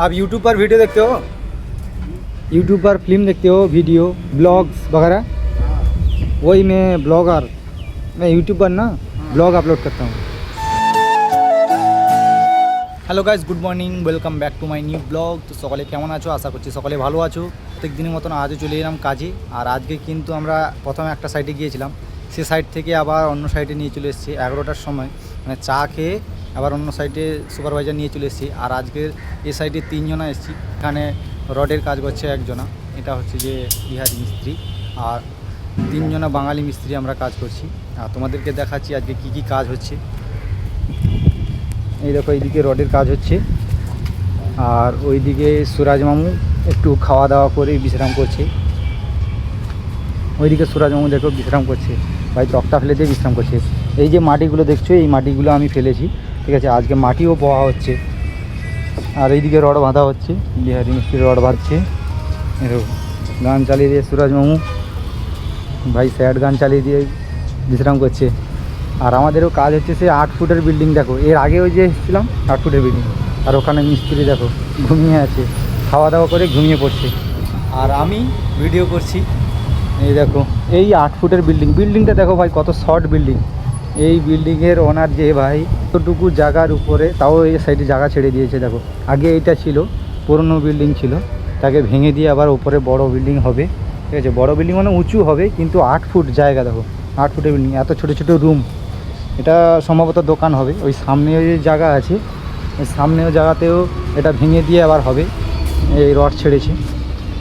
आप यूट्यूब पर वीडियो देखते हो यूट्यूब पर फिल्म देखते हो वीडियो ब्लॉग्स वगैरह वही मैं ब्लॉगर मैं यूट्यूब पर ना ब्लॉग अपलोड करता हूँ hello guys good morning welcome back to my new blog তো সকালে কেমন আছো আশা করছি সকালে ভালো আছো প্রত্যেক দিনের মতন আজও চলে এলাম কাজে আর আজকে কিন্তু আমরা প্রথমে একটা সাইডে গিয়েছিলাম সে সাইড থেকে আবার অন্য সাইডে নিয়ে চলে এসেছি এগারোটার সময় মানে চা খেয়ে আবার অন্য সাইডে সুপারভাইজার নিয়ে চলে এসেছি। আর আজকের এই সাইডে তিনজনা এসেছি। এখানে রডের কাজ করছে একজনা। এটা হচ্ছে যে বিহারি মিস্ত্রি। আর তিনজনা বাঙালি মিস্ত্রি আমরা কাজ করছি। আর তোমাদেরকে দেখাচ্ছি আজকে কি কি কাজ হচ্ছে। এই দেখো, এইদিকে রডের কাজ হচ্ছে। আর ওইদিকে সুরাজ মামু একটু খাওয়া দাওয়া করে বিশ্রাম করছে। ওইদিকে সুরাজ মামু দেখো বিশ্রাম করছে। ভাই তক্তা ফেলে দিয়ে বিশ্রাম করছে। এই যে মাটিগুলো দেখছ, এই মাটিগুলো আমি ফেলেছি। ঠিক আছে, আজকে মাটিও বওয়া হচ্ছে। আর এইদিকে রড বাঁধা হচ্ছে, বিহারি মিস্ত্রি রড বাঁধছে। এরকম। গান চালিয়ে দিয়ে সুরাজ মামু, ভাই স্যাড গান চালিয়ে দিয়ে বিশ্রাম করছে। আর আমাদেরও কাজ হচ্ছে সে আট ফুটের বিল্ডিং, দেখো। এর আগে ওই যে এসেছিলাম, আট ফুটের বিল্ডিং। আর ওখানে মিস্ত্রি, দেখো, ঘুমিয়ে আছে। খাওয়া দাওয়া করে ঘুমিয়ে পড়ছে। আর আমি ভিডিও করছি। এই দেখো, এই আট ফুটের বিল্ডিং। বিল্ডিংটা দেখো ভাই, কত শর্ট বিল্ডিং। এই বিল্ডিংয়ের ওনার যে ভাই, এতটুকু জায়গার উপরে, তাও এই সাইডে জায়গা ছেড়ে দিয়েছে, দেখো। আগে এইটা ছিল, পুরনো বিল্ডিং ছিল। তাকে ভেঙে দিয়ে আবার উপরে বড় বিল্ডিং হবে। ঠিক আছে? বড় বিল্ডিং মানে উঁচু হবে, কিন্তু আট ফুট জায়গা, দেখো। আট ফুটের বিল্ডিং এত ছোটো ছোটো রুম এটা সম্ভবত দোকান হবে। ওই সামনে জায়গা আছে। ওই সামনেও জায়গাতেও এটা ভেঙে দিয়ে আবার হবে। এই রড ছেড়েছে।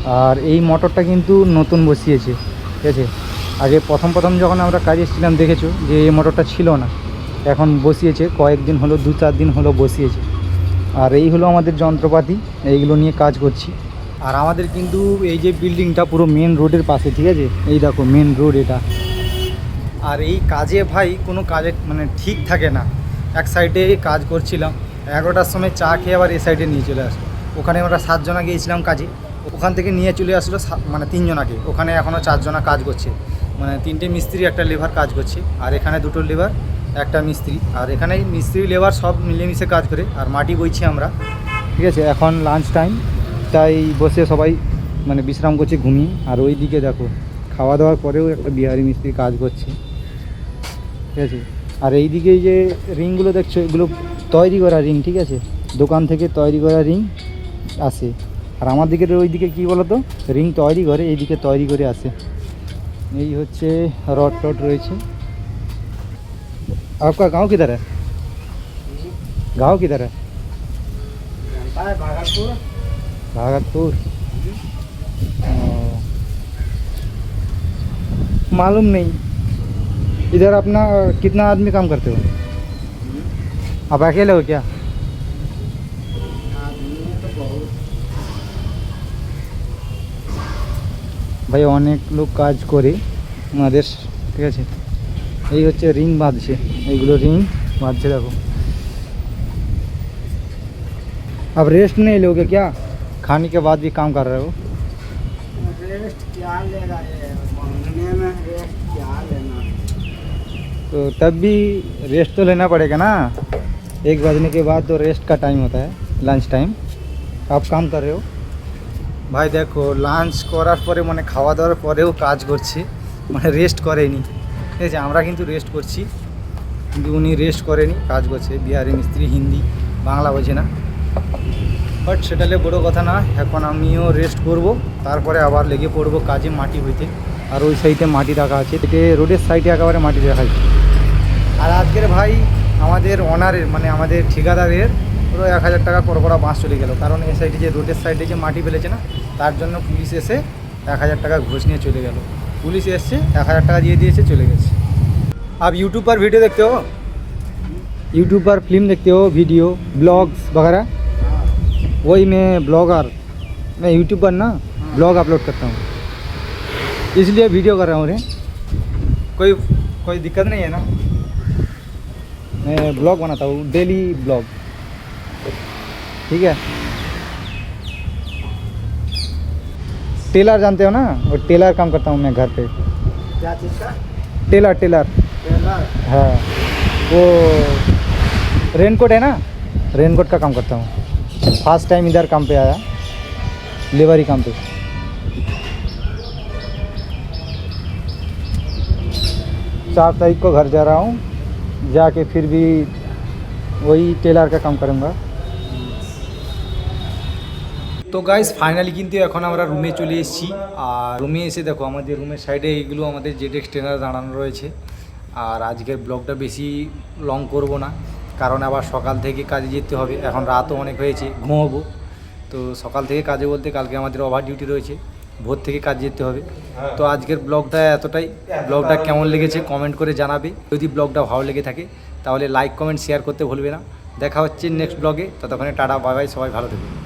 আর এই মোটরটা কিন্তু নতুন বসিয়েছে। ঠিক আছে? আগে প্রথম প্রথম যখন আমরা কাজে এসেছিলাম, দেখেছ যে এই মোটরটা ছিল না। এখন বসিয়েছে, কয়েকদিন হলো, দু চার দিন হলো বসিয়েছে। আর এই হলো আমাদের যন্ত্রপাতি, এইগুলো নিয়ে কাজ করছি। আর আমাদের কিন্তু এই যে বিল্ডিংটা পুরো মেন রোডের পাশে, ঠিক আছে? এই দেখো মেন রোড এটা। আর এই কাজে ভাই কোনো কাজে মানে ঠিক থাকে না। এক সাইডে কাজ করছিলাম, এগারোটার সময় চা খেয়ে আবার এ সাইডে নিয়ে চলে আসলো। ওখানে আমরা সাতজনা গিয়েছিলাম কাজে। ওখান থেকে নিয়ে চলে আসলো মানে তিনজনাকে। ওখানে এখনও চারজনা কাজ করছে। মানে তিনটে মিস্ত্রি, একটা লেবার কাজ করছে, আর এখানে দুটো লেবার একটা মিস্ত্রি। আর এখানে মিস্ত্রি লেবার সব মিলেমিশে কাজ করে, আর মাটি বইছি আমরা। ঠিক আছে, এখন লাঞ্চ টাইম তাই বসে সবাই মানে বিশ্রাম করছে, ঘুমিয়ে। আর ওই দিকে দেখো খাওয়া দাওয়ার পরেও একটা বিহারি মিস্ত্রি কাজ করছে। ঠিক আছে? আর এই দিকে যে রিংগুলো দেখছ, এগুলো তৈরি করা রিং, ঠিক আছে? দোকান থেকে তৈরি করা রিং আসে। আর আমার দিকের ওই দিকে কী বলো তো রিং তৈরি করে এই দিকে তৈরি করে আসে। এই হচ্ছে রড টড রয়েছে आपका गांव किधर है गांव किधर है भागलपुर ओ, मालूम नहीं इधर अपना कितना आदमी काम करते हो आप अकेले हो क्या ভাই অনেক লোক কাজ করে ওনাদের ঠিক আছে এই হচ্ছে রিং বাঁধছে এইগুলো রিং বাঁধছে দেখো अब रेस्ट नहीं लोगे क्या खाने के बाद भी काम कर रहे हो रेस्ट क्या लेगा ये महीने में रेस्ट क्या लेना तो तब भी रेस्ट तो लेना पड़ेगा ना एक बजने के बाद तो रेस्ट का टाइम होता है লাঞ্চ টাইম आप काम कर रहे हो ভাই দেখো লাঞ্চ করার পরে মানে খাওয়া দাওয়ার পরেও কাজ করছে মানে রেস্ট করেনি। ঠিক আছে আমরা কিন্তু রেস্ট করছি। কিন্তু উনি রেস্ট করেনি, কাজ করছে। বিহারি মিস্ত্রি হিন্দি, বাংলা বোঝে না। বাট সেটা হলে বড়ো কথা না, এখন আমিও রেস্ট করব। তারপরে আবার লেগে পড়ব কাজে মাটি হইতে। আর ওই সাইডে মাটি রাখা আছে। এতে রোডের সাইডে একেবারে মাটি রাখা আছে। আর আজকের ভাই, আমাদের অনারের মানে আমাদের ঠিকাদারের পুরো এক হাজার টাকা করকড়া বাঁশ চলে গেল কারণ এই সাইডে যে রোডের সাইডে যে মাটি ফেলেছে না তার জন্য পুলিশ এসে এক হাজার টাকা ঘুষ নিয়ে চলে গেল পুলিশ এসছে এক হাজার টাকা দিয়ে দিয়েছে চলে গেছে आप यूट्यूब पर वीडियो देखते हो यूट्यूब पर फिल्म देखते हो वीडियो ब्लॉग्स वगैरह वही मैं ब्लॉगर मैं यूट्यूब पर ना ब्लॉग अपलोड करता हूँ इसलिए वीडियो कर रहा हूँ रे कोई कोई दिक्कत नहीं है ना मैं ब्लॉग बनाता हूँ डेली ब्लॉग ठीक है? टेलर जानते हो ना? वो टेलर काम करता हूँ मैं घर पे। क्या चीज़ का? Tailor tailor. टेलर? हाँ। वो रेनकोट है ना? रेनकोट का काम करता हूँ। फ़र्स्ट टाइम इधर काम पे आया। लेबर काम पे। चार तारीख को घर जा रहा हूँ। जाके फिर भी वही टेलर का काम करूँगा। তো গাইস ফাইনালি কিন্তু এখন আমরা রুমে চলে এসেছি। আর রুমে এসে দেখো, আমাদের রুমের সাইডে এইগুলো আমাদের জেডেক্স ট্রেনার দাঁড়ানো রয়েছে। আর আজকের ব্লগটা বেশি লং করব না, কারণ আবার সকাল থেকে কাজে যেতে হবে। এখন রাতও অনেক হয়েছে, ঘুমোবো। তো সকাল থেকে কাজে বলতে কালকে আমাদের ওভার ডিউটি রয়েছে, ভোর থেকে কাজ যেতে হবে। তো আজকের ব্লগটা এতটাই। ব্লগটা কেমন লেগেছে কমেন্ট করে জানাবে। যদি ব্লগটা ভালো লেগে থাকে, তাহলে লাইক কমেন্ট শেয়ার করতে ভুলবে না। দেখা হচ্ছে নেক্সট ব্লগে ততক্ষণে টাটা বাই বাই সবাই ভালো থাকবে